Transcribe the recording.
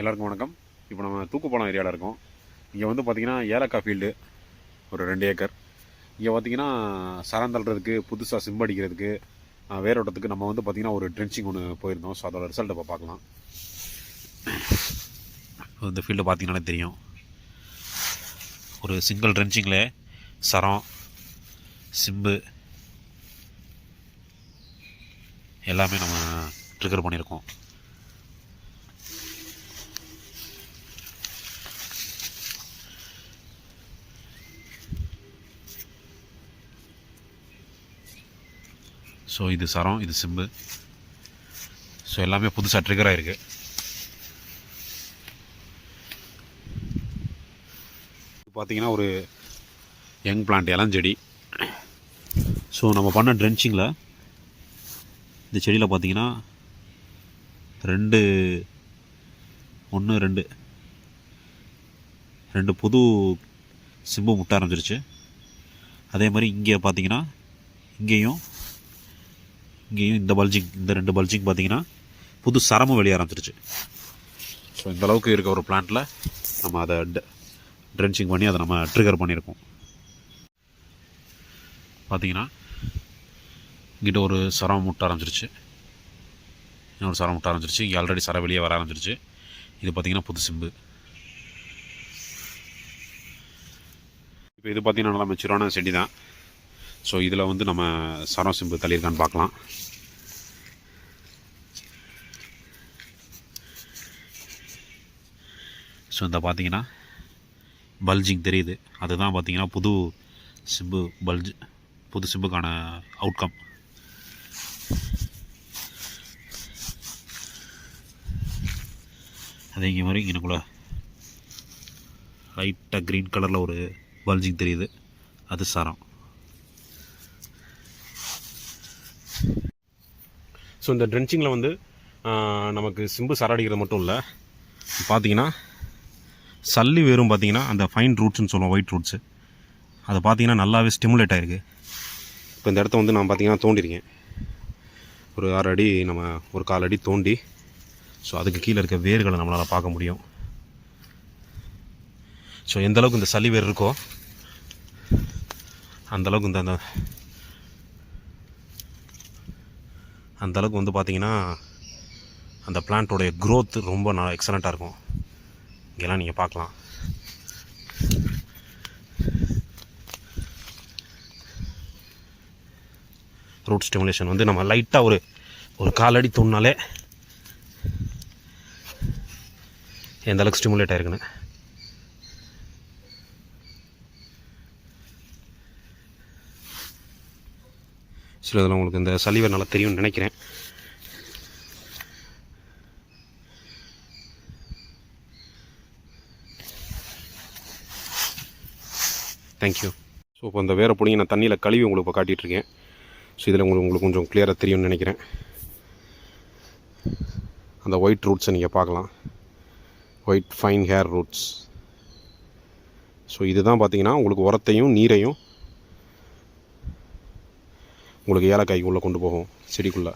எல்லாருக்கும் வணக்கம். இப்போ நம்ம தூக்குப்பாலம் ஏரியாவில் இருக்கோம். இங்கே வந்து பார்த்திங்கன்னா ஏலக்காய் ஃபீல்டு ஒரு ரெண்டு ஏக்கர். இங்கே பார்த்தீங்கன்னா சரம் தள்ளுறதுக்கு புதுசாக சிம்பு அடிக்கிறதுக்கு வேரோட்டத்துக்கு நம்ம வந்து பார்த்திங்கன்னா ஒரு ட்ரென்ச்சிங் ஒன்று போயிருந்தோம். ஸோ அதோட ரிசல்ட்டை இப்போ பார்க்கலாம். இந்த ஃபீல்டு பார்த்திங்கனாலே தெரியும். ஒரு சிங்கிள் ட்ரென்ச்சிங்கில் சரம் சிம்பு எல்லாமே நம்ம ட்ரிகர் பண்ணியிருக்கோம். ஸோ இது சரம் இது சிம்பு. ஸோ எல்லாமே புதுசாக ட்ரிகராக இருக்குது பார்த்திங்கன்னா ஒரு யங் பிளான்ட் இளஞ்செடி ஸோ நம்ம பண்ண ட்ரென்ச்சிங்கில் இந்த செடியில் பார்த்தீங்கன்னா ரெண்டு ஒன்று ரெண்டு ரெண்டு புது சிம்பு முட்ட ஆரம்பிச்சிருச்சு அதே மாதிரி இங்கே பார்த்திங்கன்னா இங்கேயும் இங்கேயும் இந்த பல்ஜிங் இந்த ரெண்டு பல்ஜிங் பார்த்தீங்கன்னா புது சரமும் வெளியே ஆரம்பிச்சிருச்சு. ஸோ இந்த அளவுக்கு இருக்க ஒரு பிளான்ட்டில் நம்ம அதை ட்ரென்ச்சிங் பண்ணி அதை நம்ம ட்ரிகர் பண்ணியிருக்கோம் பார்த்தீங்கன்னா இங்கிட்ட ஒரு சரம் முட்ட ஆரம்பிச்சிருச்சு. இன்னொரு சரம் முட்ட ஆரம்பிச்சிருச்சு. இங்கே ஆல்ரெடி சரம் வெளியே வர ஆரம்பிச்சிருச்சு. இது பார்த்தீங்கன்னா புது சிம்பு இப்போ இது பார்த்தீங்கன்னா நல்லா மெச்சூரான செடி தான் ஸோ இதில் வந்து நம்ம சரம் சிம்பு தள்ளியிருக்கான்னு பார்க்கலாம். ஸோ இந்த பார்த்தீங்கன்னா பல்ஜிங் தெரியுது. அதுதான் பார்த்தீங்கன்னா புது சிம்பு பல்ஜ் புது சிம்புக்கான அவுட்கம் அதே இங்கே மாதிரி இங்கனக்குள்ள லைட்டாக க்ரீன் கலரில் ஒரு பல்ஜிங் தெரியுது. அது சரம். ஸோ இந்த ட்ரென்ச்சிங்கில் வந்து நமக்கு சிம்பு சரடிக்கிறது மட்டும் இல்லை. பார்த்தீங்கன்னா சல்லி வேரும் பார்த்தீங்கன்னா அந்த ஃபைன் ரூட்ஸ்னு சொல்லுவோம் ஒயிட் ரூட்ஸு அதை பார்த்தீங்கன்னா நல்லாவே ஸ்டிமுலேட் ஆகிருக்கு இப்போ இந்த இடத்த வந்து நான் பார்த்தீங்கன்னா தோண்டிருக்கேன். ஒரு ஆறு அடி நம்ம ஒரு கால் அடி தோண்டி ஸோ அதுக்கு கீழே இருக்க வேர்களை நம்மளால் பார்க்க முடியும். ஸோ எந்தளவுக்கு இந்த சளி வேர் இருக்கோ அந்தளவுக்கு இந்த அந்த அந்த அளவுக்கு வந்து பார்த்தீங்கன்னா அந்த பிளான்ட்டோடைய க்ரோத் ரொம்ப நல்லா எக்ஸலண்ட்டாக இருக்கும். இங்கெல்லாம் நீங்கள் பார்க்கலாம். ரூட் ஸ்டிமுலேஷன் வந்து நம்ம லைட்டாக ஒரு ஒரு காலடி தோணுனாலே எந்த அளவுக்கு ஸ்டிமுலேட் ஆயிருக்குன்னு. சில இதில் உங்களுக்கு இந்த சலிவர் நல்லா தெரியும்னு நினைக்கிறேன். தேங்க்யூ ஸோ இப்போ இந்த வேற பிடிங்க நான் தண்ணியில் கழுவி உங்களுக்கு இப்போ காட்டிகிட்ருக்கேன் ஸோ இதில் உங்களுக்கு உங்களுக்கு கொஞ்சம் கிளியராக தெரியும்னு நினைக்கிறேன். அந்த ஒயிட் ரூட்ஸை நீங்கள் பார்க்கலாம். White fine hair roots so இதுதான் பார்த்தீங்கன்னா உங்களுக்கு உரத்தையும் நீரையும் உங்களுக்கு ஏலக்காய்க்கு உள்ளே கொண்டு போகும் செடிக்குள்ளே.